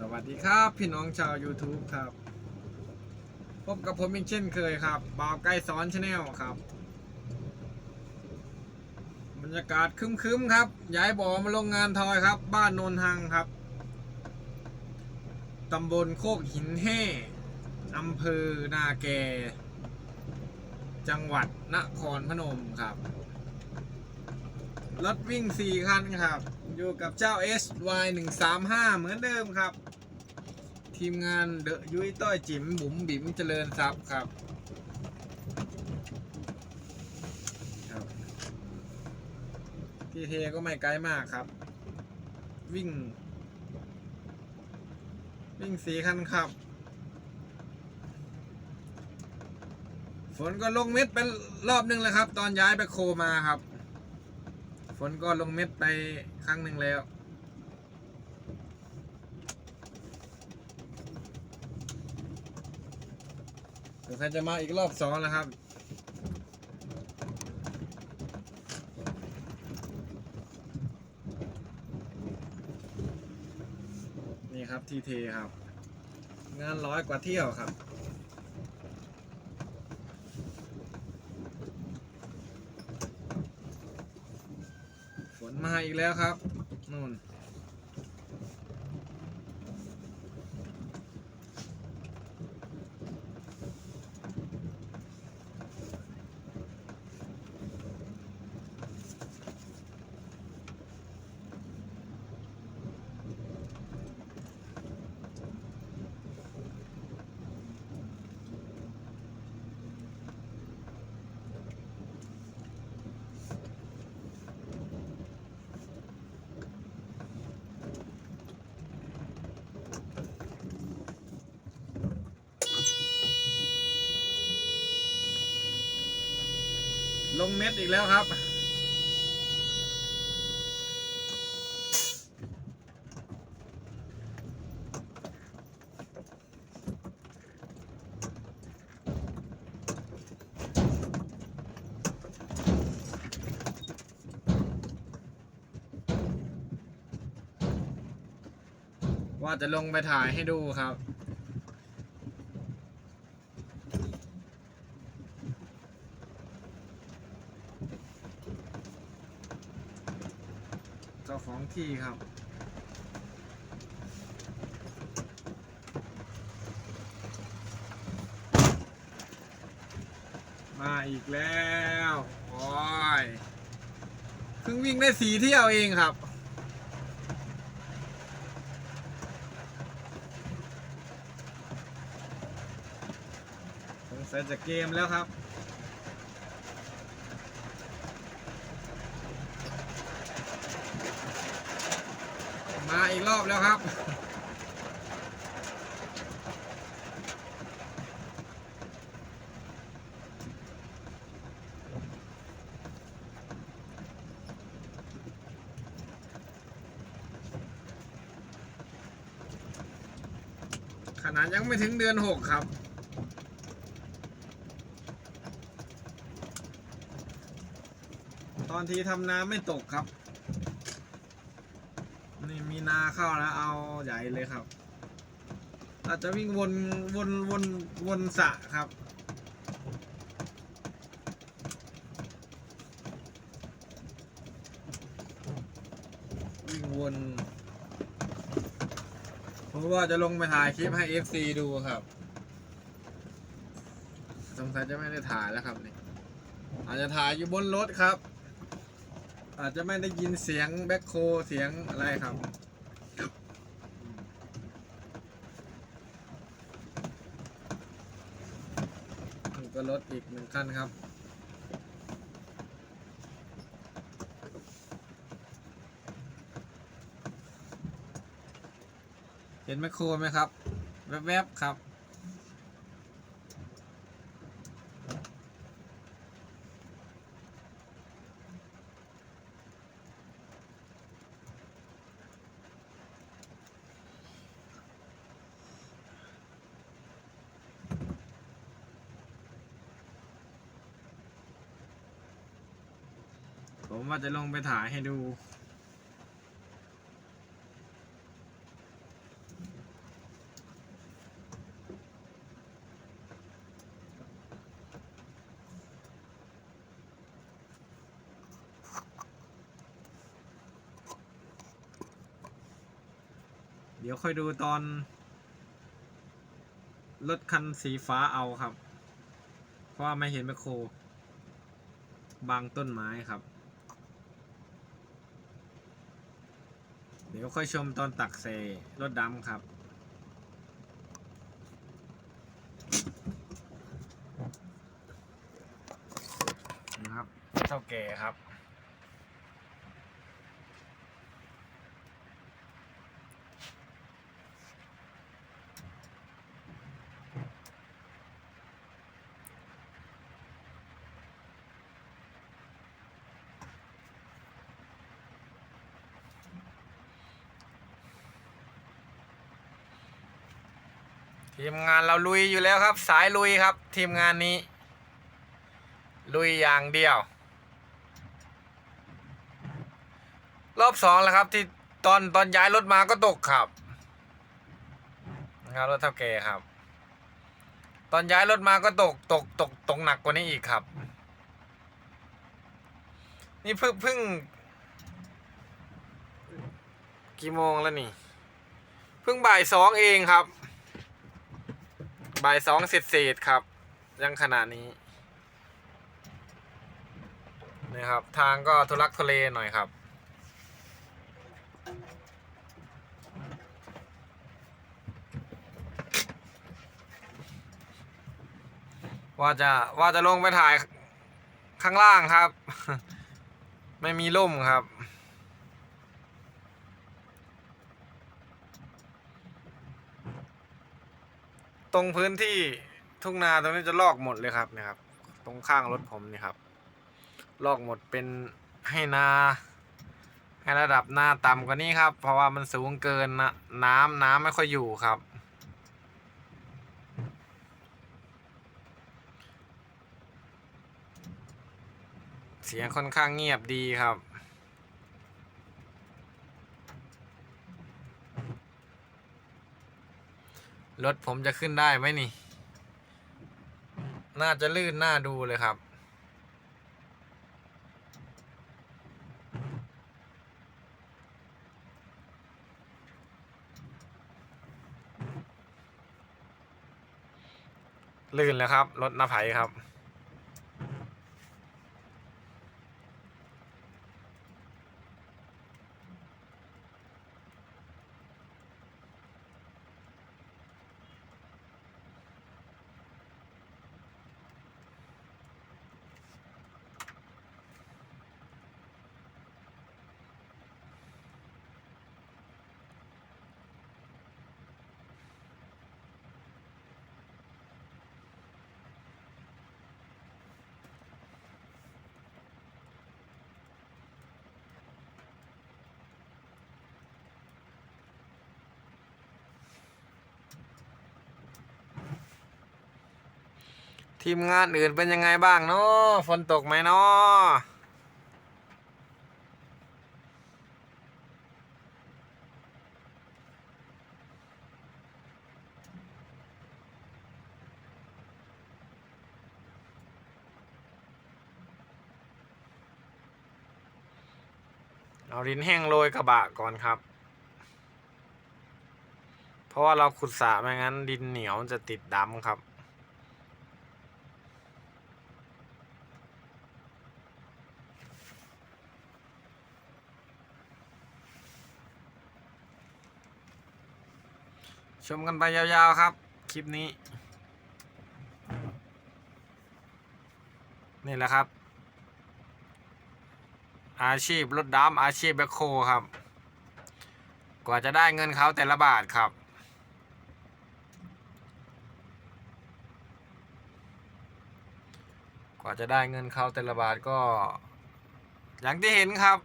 สวัสดีครับพี่น้องชาว YouTube ครับ พบกับผมอีกเช่นเคยครับบ่าวไก่สอนชาแนลครับ บรรยากาศคึ้มๆครับ ย้ายบ่อมาลงงานทอยครับ บ้านโนนหังครับตำบลโคกหินแห่อำเภอนาแก จังหวัดนครพนมครับ รถวิ่ง4คันครับ อยู่กับเจ้า SY 1 3 5เหมือนเดิมครับ ทีมงานเดอะยุ้ยต้อยจิ๋มบุ๋มบิ๋มเจริญทรัพย์ครับครับ ที่เทก็ไม่ไกลมากครับ วิ่ง วิ่งสี่คันครับ ฝนก็ลงเม็ดไปรอบนึงแล้วครับ ตอนย้ายไปโคมาครับ ฝนก็ลงเม็ดไปครั้งหนึ่งแล้ว เดี๋ยวใครจะมาอีกรอบสองแล้วครับ นี่ครับทีเทครับ งานร้อยกว่าเที่ยวครับ มาอีกแล้วครับนู่น เม็ดอีกแล้วครับ ว่าจะลงไปถ่ายให้ดูครับ เจ้าของ ที่ครับ มาอีกแล้ว โอ้ยเพิ่งวิ่งได้สีเที่ยวเองครับสงสัยจะเกมแล้วครับ มาอีกรอบแล้วครับ ขนาดยังไม่ถึงเดือนหกครับตอนที่ทำน้ำไม่ตกครับ เข้าแล้วเอาใหญ่เลยครับอาจจะวิ่งวนวนวนวนสะครับ วิ่งวนเพราะว่าจะลงไปถ่ายคลิปให้ FC ดูครับ สงสัยจะไม่ได้ถ่ายแล้วครับนี่อาจจะถ่ายอยู่บนรถครับ อาจจะไม่ได้ยินเสียงแบ็คโคเสียงอะไรครับ ก็รถอีกหนึ่งขั้นครับ เห็นแมคโครไหมครับ แวบๆครับ ผมว่าจะลงไปถ่ายให้ดู เดี๋ยวค่อยดูตอน รถคันสีฟ้าเอาครับ เพราะไม่เห็นแมคโครบางต้นไม้ครับ ดี๋ยวค่อยชมตอนตักเซรถดำครับ นะครับเท่าแก่ครับ ทีมงานเราลุยอยู่แล้วครับ สายลุยครับ ทีมงานนี้ ลุยอย่างเดียว รอบสองแล้วครับที่ตอนตอนย้ายรถมาก็ตกครับนะครับรถเท่าแก่ครับ ตอนย้ายรถมาก็ตกตกตกตกหนักกว่านี้อีกครับ นี่เพิ่งเพิ่งกี่โมงแล้วนี่ เพิ่งบ่ายสองเองครับ บ่ายสองเสร็จเศษครับ ยังขนาดนี้นี่ครับ ทางก็ทุลักทุเลหน่อยครับว่าจะว่าจะลงไปถ่ายข้างล่างครับ ไม่มีร่มครับ ตรงพื้นที่ทุ่งนาตรงนี้จะลอกหมดเลยครับเนะครับ ตรงข้างรถผมนี่ครับ ลอกหมดเป็นให้นาให้ระดับหน้าต่ำกว่านี้ครับ เพราะว่ามันสูงเกินนะน้ำน้ำไม่ค่อยอยู่ครับ เสียงค่อนข้างเงียบดีครับ รถผมจะขึ้นได้ไหมนี่ น่าจะลื่นน่าดูเลยครับ ลื่นแล้วครับ รถน้าไผ่ครับ ทีมงานอื่นเป็นยังไงบ้างเนาะฝนตกไหมเนาะเอาดินแห้งโรยกระบะก่อนครับ เพราะว่าเราขุดสระไม่งั้นดินเหนียวจะติดดำครับ ชมกันไปยาวๆครับ คลิปนี้ นี่แหละครับ อาชีพรถดำอาชีพแบคโคครับ กว่าจะได้เงินเขาแต่ละบาทครับกว่าจะได้เงินเขาแต่ละบาทก็ อย่างที่เห็นครับ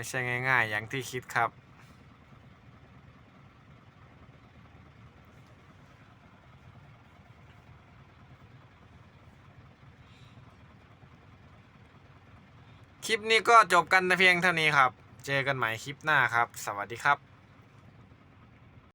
ไม่ใช่ง่ายๆ อย่างที่คิดครับ คลิปนี้ก็จบกันแต่เพียงเท่านี้ครับ เจอกันใหม่คลิปหน้าครับ สวัสดีครับ